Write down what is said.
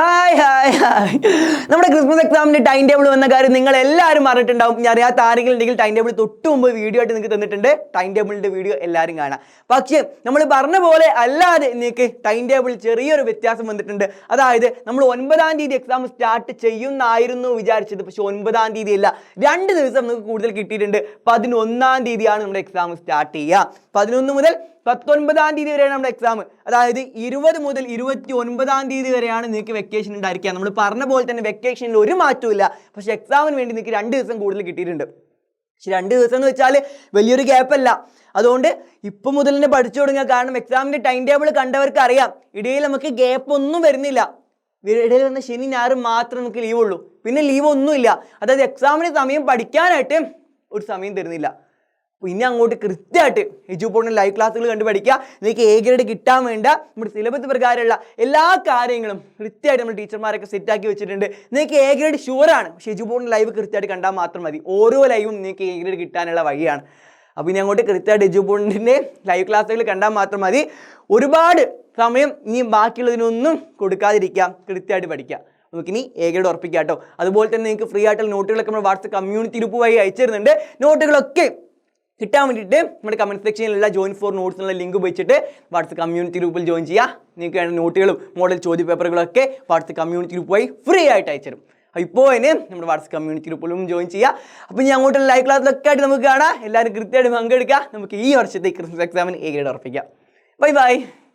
Hi hi hi നമ്മുടെ Christmas എക്സാമിന് time table വന്ന കാര്യം നിങ്ങൾ എല്ലാവരും അറിഞ്ഞിട്ടുണ്ടാവും. ഞാൻ അറിയാത്ത ആരെങ്കിലും ഉണ്ടെങ്കിൽ ടൈം ടേബിൾ തൊട്ട് മുമ്പ് വീഡിയോ ആയിട്ട് നിങ്ങൾക്ക് തന്നിട്ടുണ്ട്. ടൈം ടേബിളിന്റെ വീഡിയോ എല്ലാവരും കാണാം. പക്ഷേ നമ്മൾ പറഞ്ഞ പോലെ അല്ലാതെ നിങ്ങൾക്ക് ടൈം ടേബിൾ ചെറിയൊരു വ്യത്യാസം വന്നിട്ടുണ്ട്. അതായത് നമ്മൾ ഒൻപതാം തീയതി എക്സാം സ്റ്റാർട്ട് ചെയ്യുന്നായിരുന്നു വിചാരിച്ചത്. പക്ഷെ ഒൻപതാം തീയതി അല്ല. രണ്ട് ദിവസം നമുക്ക് കൂടുതൽ കിട്ടിയിട്ടുണ്ട്. പതിനൊന്നാം തീയതിയാണ് നമ്മുടെ എക്സാം സ്റ്റാർട്ട് ചെയ്യുക. പതിനൊന്ന് മുതൽ പത്തൊൻപതാം തീയതി വരെയാണ് നമ്മുടെ എക്സാം അതായത് ഇരുപത് മുതൽ ഇരുപത്തി ഒൻപതാം തീയതി വരെയാണ് നിങ്ങൾക്ക് വെക്കേഷൻ ഉണ്ടായിരിക്കുക. നമ്മൾ പറഞ്ഞ പോലെ തന്നെ വെക്കേഷനിൽ ഒരു മാറ്റവും ഇല്ല പക്ഷേ എക്സാമിന് വേണ്ടി നിങ്ങൾക്ക് രണ്ട് ദിവസം കൂടുതൽ കിട്ടിയിട്ടുണ്ട്. പക്ഷെ രണ്ട് ദിവസം എന്ന് വെച്ചാൽ വലിയൊരു ഗ്യാപ്പല്ല അതുകൊണ്ട് ഇപ്പം മുതൽ തന്നെ പഠിച്ചു തുടങ്ങുക. കാരണം എക്സാമിന്റെ ടൈം ടേബിൾ കണ്ടവർക്ക് അറിയാം. ഇടയിൽ നമുക്ക് ഗ്യാപ്പ് ഒന്നും വരുന്നില്ല. ഇടയിൽ വന്ന ശനി ഞാറും മാത്രം നമുക്ക് ലീവ് ഉള്ളൂ. പിന്നെ ലീവ് ഒന്നുമില്ല. അതായത് എക്സാമിന് സമയം പഠിക്കാനായിട്ട് ഒരു സമയം തരുന്നില്ല. അപ്പോൾ ഇനി അങ്ങോട്ട് കൃത്യമായിട്ട് എജുപോണിൽ ലൈവ് ക്ലാസ്സുകൾ കണ്ടു പഠിക്കുക നിങ്ങൾക്ക് എ ഗ്രേഡ് കിട്ടാൻ വേണ്ട. നമ്മുടെ സിലബസ് പ്രകാരമുള്ള എല്ലാ കാര്യങ്ങളും കൃത്യമായിട്ട് നമ്മൾ ടീച്ചർമാരൊക്കെ സെറ്റാക്കി വെച്ചിട്ടുണ്ട്. നിങ്ങൾക്ക് എ ഗ്രേഡ് ഷുവറാണ് പക്ഷേ എജുപോണിൽ ലൈവ് കൃത്യമായിട്ട് കണ്ടാൽ മാത്രം മതി. ഓരോ ലൈവും നിങ്ങൾക്ക് എ ഗ്രേഡ് കിട്ടാനുള്ള വഴിയാണ്. അപ്പോൾ ഇനി അങ്ങോട്ട് കൃത്യമായിട്ട് എജുപോണിന്റെ ലൈവ് ക്ലാസ്സുകൾ കണ്ടാൽ മാത്രം മതി. ഒരുപാട് സമയം ഇനി ബാക്കിയുള്ളതിനൊന്നും കൊടുക്കാതിരിക്കാം കൃത്യമായിട്ട് പഠിക്കുക. നമുക്കിനി എ ഗ്രേഡ് ഉറപ്പിക്കാം കേട്ടോ. അതുപോലെ തന്നെ നിങ്ങൾക്ക് ഫ്രീ ആയിട്ടുള്ള നോട്ടുകളൊക്കെ നമ്മൾ വാട്സപ്പ് കമ്മ്യൂണിറ്റി ഗ്രൂപ്പ് വഴി അയച്ചു തരുന്നുണ്ട് നോട്ടുകളൊക്കെ കിട്ടാൻ വേണ്ടിയിട്ട് നമ്മുടെ കമന്റ് സെക്ഷനിലുള്ള ജോയിൻ ഫോർ നോട്ട്സ് എന്നുള്ള ലിങ്ക് ഉപയോഗിച്ചിട്ട് വാട്സപ്പ് കമ്മ്യൂണിറ്റി ഗ്രൂപ്പിൽ ജോയിൻ ചെയ്യുക. നിങ്ങൾക്ക് വേണ്ട നോട്ടുകളും മോഡൽ ചോദ്യ പേപ്പറുകളൊക്കെ വാട്സപ്പ് കമ്മ്യൂണിറ്റി ഗ്രൂപ്പ് വഴി ഫ്രീ ആയിട്ട് അയച്ചുതരും ഇപ്പോൾ തന്നെ നമ്മുടെ വാട്സപ്പ് കമ്മ്യൂണിറ്റി ഗ്രൂപ്പിലും ജോയിൻ ചെയ്യുക. അപ്പോൾ ഞാൻ അങ്ങോട്ടുള്ള ലൈവ് ക്ലാസ്സിലൊക്കെ ആയിട്ട് നമുക്ക് കാണാം. എല്ലാവരും കൃത്യമായിട്ട് പങ്കെടുക്കുക. നമുക്ക് ഈ വർഷത്തെ ക്രിസ്മസ് എക്സാമിന് ഗ്രേഡ് ഉറപ്പിക്കാം. Bye bye